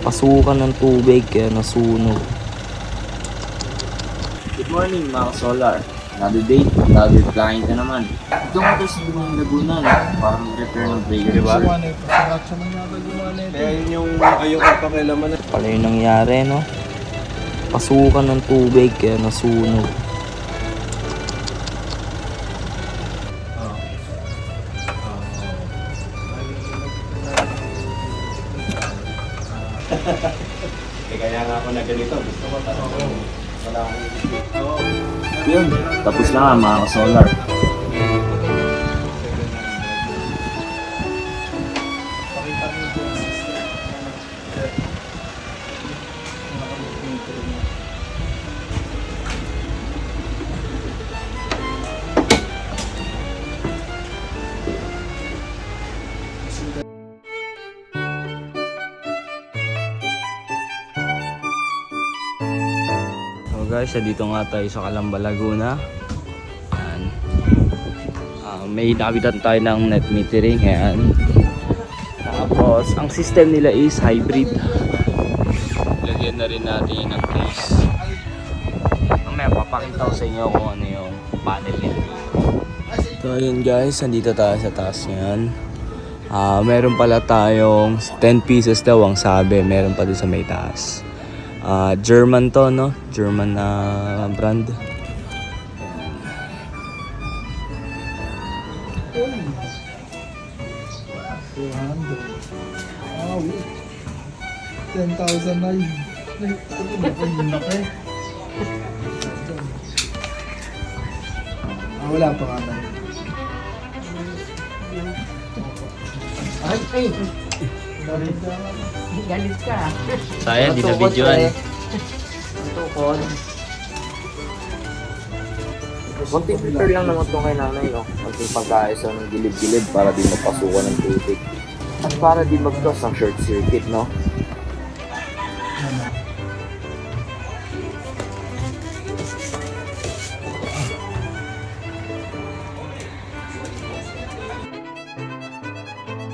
pasukan ng tubig kaya nasunog. Good morning mga solar. Another day, another client na naman. Ito nga tayo sa Dumang Laguna, no? Parang repair ng breaker. Diba? Kaya yun yung ayaw ko pakialaman. Pala yung nangyari, no? Pasukan ng tubig kaya nasunog. Eh, kaya nga ako na ganito. Gusto ko talaga. Wala akong isip. Yun, tapos na nga mga solar. So guys, dito nga tayo sa Calamba, Laguna. Ayan. Ah, may nabitan tayo ng net metering. Ayan. Tapos, ang system nila is hybrid. Lagyan na rin natin ng case. Mamaya papakita ko sa inyo kung ano yung panel nila. So ayun guys, nandito tayo sa taas niyan. Ah, meron pala tayong 10 pieces daw ang sabi, meron pa doon sa may taas. Ah, German to, no? German na brand. Wow. 10,000 na yun. Ah, wala pa nga na. Ay, ay! Galit ka. Sayang, di na videoan. Tukod. Konting repair lang naman itong kay nanay, no? Konting pagkaisa ng gilid-gilid para di mapasukan ng tubig. At para di mag-cause ng short circuit, no? Ano?